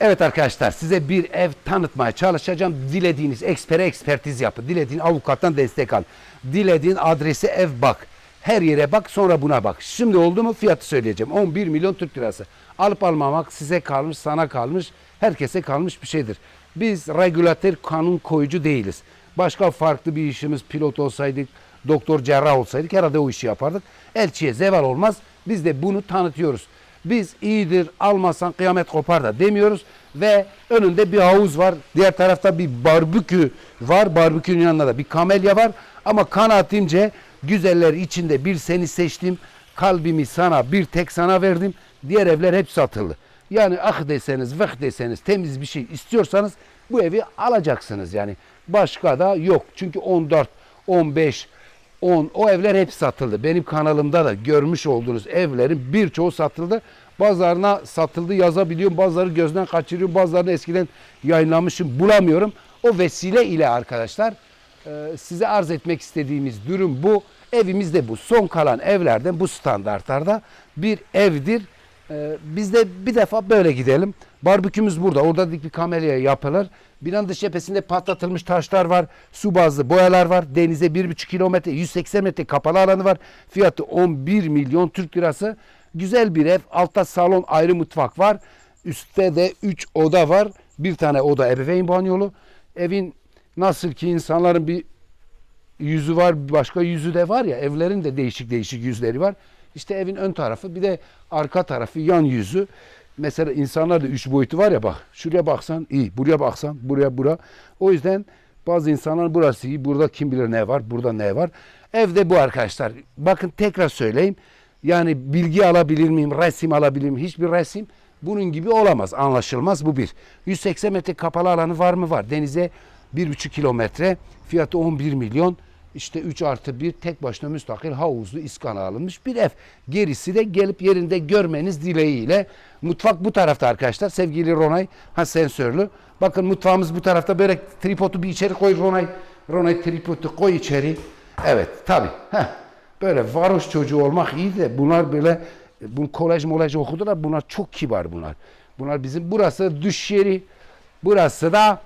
Evet arkadaşlar size bir ev tanıtmaya çalışacağım. Dilediğiniz ekspere ekspertiz yapın. Dilediğin avukattan destek al. Dilediğin adrese ev bak. Her yere bak sonra buna bak. Şimdi oldu mu fiyatı söyleyeceğim. 11 milyon Türk lirası. Alıp almamak size kalmış, sana kalmış, herkese kalmış bir şeydir. Biz regülatör kanun koyucu değiliz. Başka farklı bir işimiz pilot olsaydık, doktor cerrah olsaydık herhalde o işi yapardık. Elçiye zeval olmaz. Biz de bunu tanıtıyoruz. Biz iyidir almazsan kıyamet kopar da demiyoruz ve önünde bir havuz var. Diğer tarafta bir barbekü var. Barbekünün yanında da bir kamelya var. Ama kanaatimce güzeller içinde bir seni seçtim. Kalbimi sana bir tek sana verdim. Diğer evler hep satıldı. Yani ah deseniz vah deseniz temiz bir şey istiyorsanız bu evi alacaksınız yani. Başka da yok. Çünkü 14, 15, 10 o evler hep satıldı. Benim kanalımda da görmüş olduğunuz evlerin birçoğu satıldı. Bazılarına satıldı yazabiliyorum. Bazıları gözden kaçırıyorum. Bazılarını eskiden yayınlamışım bulamıyorum. O vesile ile arkadaşlar e, size arz etmek istediğimiz durum bu. Evimiz de bu. Son kalan evlerden bu standartlarda bir evdir. Ee, biz de bir defa böyle gidelim. Barbekümüz burada. Orada dik bir kameraya yapılır. Binanın dış cephesinde patlatılmış taşlar var. Su bazlı boyalar var. Denize 1,5 kilometre, 180 metre kapalı alanı var. Fiyatı 11 milyon Türk lirası. Güzel bir ev. Altta salon ayrı mutfak var. Üstte de 3 oda var. Bir tane oda ebeveyn banyolu. Evin nasıl ki insanların bir yüzü var, başka yüzü de var ya. Evlerin de değişik değişik yüzleri var. İşte evin ön tarafı bir de arka tarafı yan yüzü. Mesela insanlarda üç boyutu var ya bak. Şuraya baksan iyi. Buraya baksan buraya bura. O yüzden bazı insanlar burası iyi. Burada kim bilir ne var. Burada ne var. Evde bu arkadaşlar. Bakın tekrar söyleyeyim. Yani bilgi alabilir miyim? Resim alabilir miyim? Hiçbir resim bunun gibi olamaz. Anlaşılmaz. Bu bir. 180 metre kapalı alanı var mı? Var. Denize 1,5 kilometre. Fiyatı 11 milyon. İşte 3 artı 1 tek başına müstakil havuzlu iskana alınmış bir ev. Gerisi de gelip yerinde görmeniz dileğiyle. Mutfak bu tarafta arkadaşlar. Sevgili Ronay ha sensörlü. Bakın mutfağımız bu tarafta. Böyle tripodu bir içeri koy Ronay. Ronay tripodu koy içeri. Evet tabi. Böyle varoş çocuğu olmak iyi de bunlar böyle bu kolej molej okudular. Bunlar çok kibar bunlar. Bunlar bizim burası düş yeri. Burası da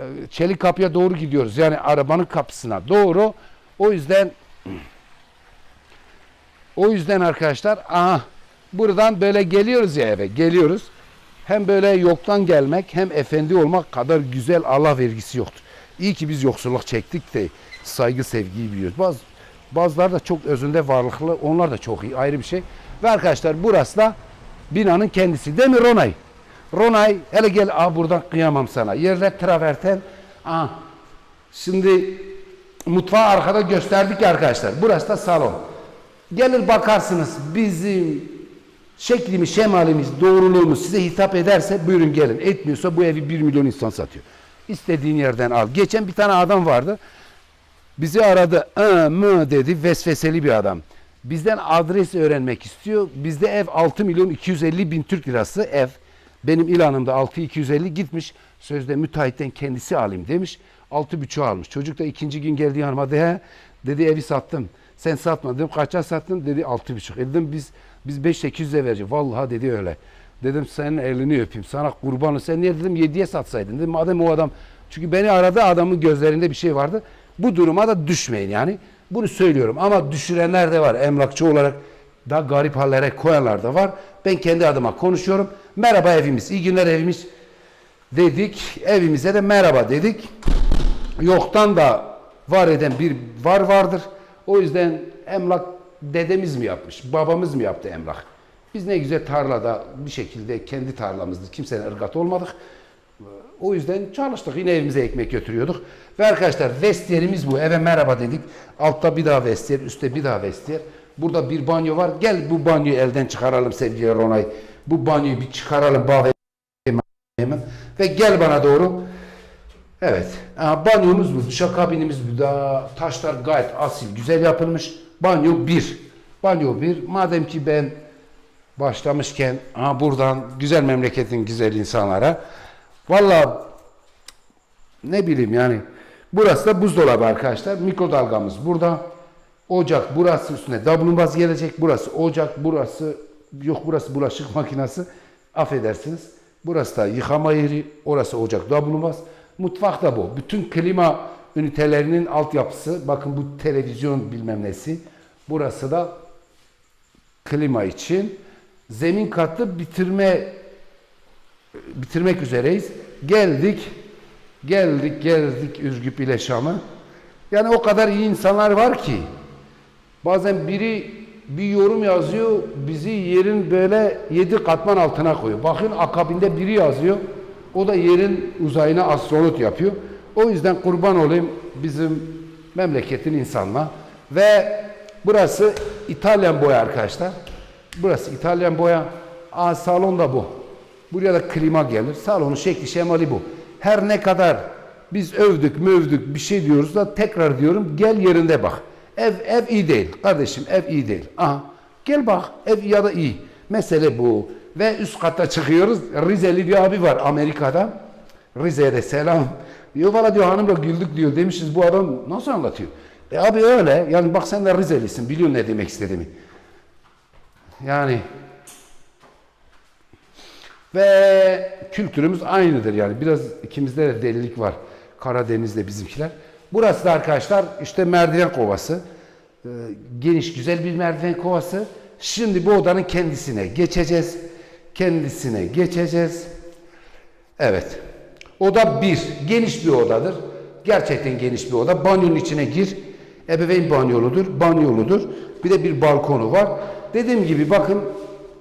e, çelik kapıya doğru gidiyoruz. Yani arabanın kapısına doğru. O yüzden o yüzden arkadaşlar aha buradan böyle geliyoruz ya eve. Geliyoruz. Hem böyle yoktan gelmek hem efendi olmak kadar güzel Allah vergisi yoktur. İyi ki biz yoksulluk çektik de saygı sevgiyi biliyoruz. Bazı bazıları da çok özünde varlıklı. Onlar da çok iyi. Ayrı bir şey. Ve arkadaşlar burası da binanın kendisi. Değil mi Ronay? Ronay hele gel aa buradan kıyamam sana. Yerler traverten. Aa. Şimdi mutfağı arkada gösterdik ya arkadaşlar. Burası da salon. Gelir bakarsınız bizim şeklimiz, şemalimiz, doğruluğumuz size hitap ederse buyurun gelin. Etmiyorsa bu evi 1 milyon insan satıyor. İstediğin yerden al. Geçen bir tane adam vardı. Bizi aradı. Aa, mı dedi. Vesveseli bir adam. Bizden adres öğrenmek istiyor. Bizde ev 6 milyon 250 bin Türk lirası ev. Benim ilanımda 6250 gitmiş. Sözde müteahhitten kendisi alayım demiş. 6,5 almış. Çocuk da ikinci gün geldi yanıma de dedi evi sattım. Sen satma dedim kaça sattın dedi 6,5. E dedim biz biz 5 800'e vereceğiz. Vallahi dedi öyle. Dedim senin elini öpeyim. Sana kurbanı. Sen niye dedim 7'ye satsaydın. Dedim madem o adam çünkü beni aradı adamın gözlerinde bir şey vardı. Bu duruma da düşmeyin yani. Bunu söylüyorum ama düşürenler de var emlakçı olarak daha garip hallere koyanlar da var. Ben kendi adıma konuşuyorum. Merhaba evimiz, iyi günler evimiz dedik. Evimize de merhaba dedik. Yoktan da var eden bir var vardır. O yüzden emlak dedemiz mi yapmış, babamız mı yaptı emlak? Biz ne güzel tarlada bir şekilde kendi tarlamızdı. Kimsenin ırgat olmadık. O yüzden çalıştık. Yine evimize ekmek götürüyorduk. Ve arkadaşlar vestiyerimiz bu. Eve merhaba dedik. Altta bir daha vestiyer, üstte bir daha vestiyer. Burada bir banyo var. Gel bu banyoyu elden çıkaralım sevgili Ronay. Bu banyoyu bir çıkaralım. Bağ. Ve gel bana doğru. Evet. Banyomuz bu. Duşakabinimiz bu. Da taşlar gayet asil, güzel yapılmış. Banyo bir. Banyo bir. Madem ki ben başlamışken aha buradan güzel memleketin güzel insanlara Valla ne bileyim yani burası da buzdolabı arkadaşlar. Mikrodalgamız burada. Ocak burası üstüne dablumbaz gelecek. Burası ocak, burası yok burası bulaşık makinesi. Affedersiniz. Burası da yıkama yeri. Orası ocak da bulunmaz. Mutfak da bu. Bütün klima ünitelerinin altyapısı. Bakın bu televizyon bilmem nesi. Burası da klima için. Zemin katı bitirme bitirmek üzereyiz. Geldik. Geldik, geldik Ürgüp ile Şam'a. Yani o kadar iyi insanlar var ki bazen biri bir yorum yazıyor, bizi yerin böyle yedi katman altına koyuyor. Bakın akabinde biri yazıyor, o da yerin uzayına astronot yapıyor. O yüzden kurban olayım bizim memleketin insanına. Ve burası İtalyan boya arkadaşlar. Burası İtalyan boya. Aa, salon da bu. Buraya da klima gelir. Salonun şekli şemali bu. Her ne kadar biz övdük mövdük bir şey diyoruz da tekrar diyorum gel yerinde bak. Ev ev iyi değil kardeşim ev iyi değil. Aha gel bak ev ya da iyi. Mesele bu. Ve üst kata çıkıyoruz. Rizeli bir abi var Amerika'da. Rize'ye de selam. Diyor valla diyor hanımla güldük diyor. Demişiz bu adam nasıl anlatıyor? E abi öyle. Yani bak sen de Rizelisin. Biliyorsun ne demek istediğimi. Yani ve kültürümüz aynıdır yani. Biraz ikimizde de delilik var. Karadeniz'de bizimkiler. Burası da arkadaşlar işte merdiven kovası. Ee, geniş güzel bir merdiven kovası. Şimdi bu odanın kendisine geçeceğiz. Kendisine geçeceğiz. Evet. Oda bir. Geniş bir odadır. Gerçekten geniş bir oda. Banyonun içine gir. Ebeveyn banyoludur. Banyoludur. Bir de bir balkonu var. Dediğim gibi bakın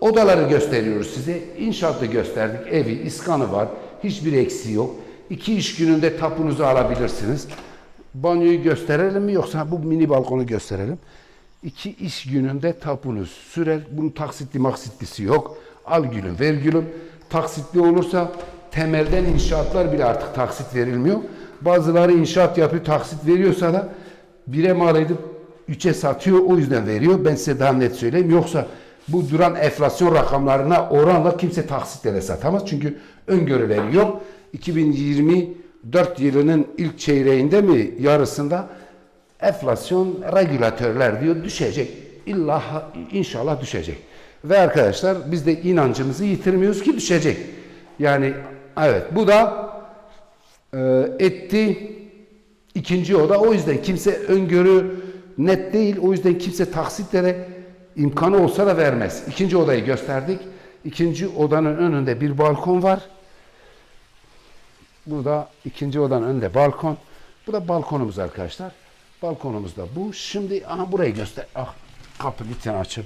odaları gösteriyoruz size. İnşaatı gösterdik. Evi, iskanı var. Hiçbir eksiği yok. İki iş gününde tapunuzu alabilirsiniz. Banyoyu gösterelim mi yoksa bu mini balkonu gösterelim. İki iş gününde tapunuz sürer. Bunun taksitli maksitlisi yok. Al gülüm ver gülüm. Taksitli olursa temelden inşaatlar bile artık taksit verilmiyor. Bazıları inşaat yapıyor taksit veriyorsa da bire mal edip üçe satıyor o yüzden veriyor. Ben size daha net söyleyeyim. Yoksa bu duran enflasyon rakamlarına oranla kimse taksitle satamaz. Çünkü öngörüleri yok. 2024 yılının ilk çeyreğinde mi yarısında enflasyon regülatörler diyor düşecek. İlla inşallah düşecek. Ve arkadaşlar biz de inancımızı yitirmiyoruz ki düşecek. Yani evet bu da e, etti ikinci oda. O yüzden kimse öngörü net değil. O yüzden kimse taksitlere imkanı olsa da vermez. İkinci odayı gösterdik. İkinci odanın önünde bir balkon var. Burada ikinci odanın önünde balkon. Bu da balkonumuz arkadaşlar. Balkonumuz da bu. Şimdi aha burayı göster. Ah kapı lütfen açıp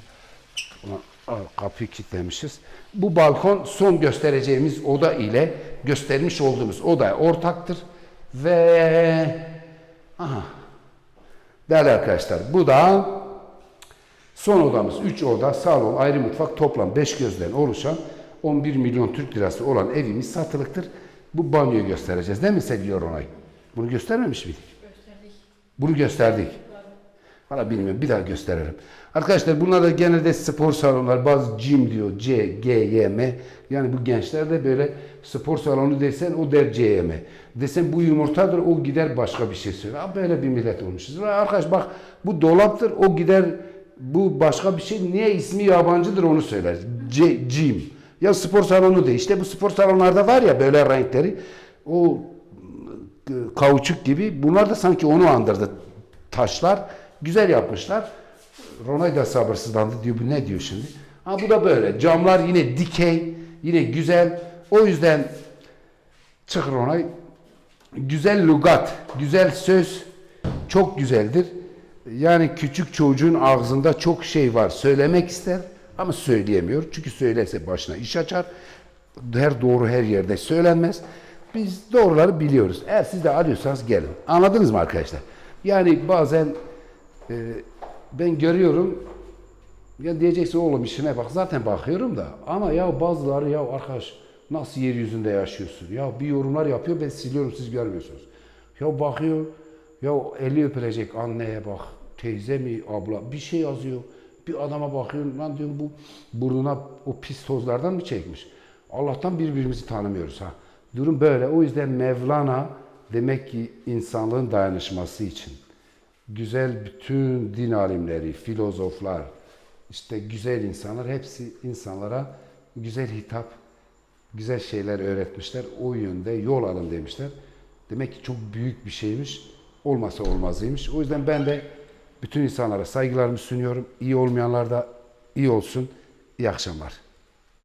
Ulan, ah, kapıyı kilitlemişiz. Bu balkon son göstereceğimiz oda ile göstermiş olduğumuz oda ortaktır. Ve aha değerli arkadaşlar bu da son odamız. 3 oda, salon, ayrı mutfak toplam 5 gözden oluşan 11 milyon Türk lirası olan evimiz satılıktır. Bu banyoyu göstereceğiz değil mi sevgili Ronay? Bunu göstermemiş miydik? Bunu gösterdik. Valla bilmiyorum bir daha gösterelim. Arkadaşlar bunlar da genelde spor salonlar. Bazı gym diyor. C, G, Y, M. Yani bu gençler de böyle spor salonu desen o der C, Y, M. Desen bu yumurtadır o gider başka bir şey söyler. Böyle bir millet olmuşuz. Arkadaş bak bu dolaptır o gider bu başka bir şey. Niye ismi yabancıdır onu söyler. C, gym. Ya spor salonu de. İşte bu spor salonlarda var ya böyle renkleri. O e, kauçuk gibi. Bunlar da sanki onu andırdı. Taşlar. Güzel yapmışlar. Ronay da sabırsızlandı diyor. Bu ne diyor şimdi? Ha bu da böyle. Camlar yine dikey. Yine güzel. O yüzden çık Ronay. Güzel lugat. Güzel söz. Çok güzeldir. Yani küçük çocuğun ağzında çok şey var. Söylemek ister ama söyleyemiyor. Çünkü söylerse başına iş açar. Her doğru her yerde söylenmez. Biz doğruları biliyoruz. Eğer siz de arıyorsanız gelin. Anladınız mı arkadaşlar? Yani bazen e, ben görüyorum ya diyeceksin oğlum işine bak zaten bakıyorum da ama ya bazıları ya arkadaş nasıl yeryüzünde yaşıyorsun ya bir yorumlar yapıyor ben siliyorum siz görmüyorsunuz. Ya bakıyor ya eli öpülecek anneye bak teyze mi abla bir şey yazıyor. Bir adama bakıyorum lan diyorum bu burnuna o pis tozlardan mı çekmiş? Allah'tan birbirimizi tanımıyoruz ha. Durum böyle. O yüzden Mevlana demek ki insanlığın dayanışması için güzel bütün din alimleri, filozoflar, işte güzel insanlar hepsi insanlara güzel hitap güzel şeyler öğretmişler. O yönde yol alın demişler. Demek ki çok büyük bir şeymiş. Olmasa olmazıymış. O yüzden ben de bütün insanlara saygılarımı sunuyorum. İyi olmayanlar da iyi olsun. İyi akşamlar.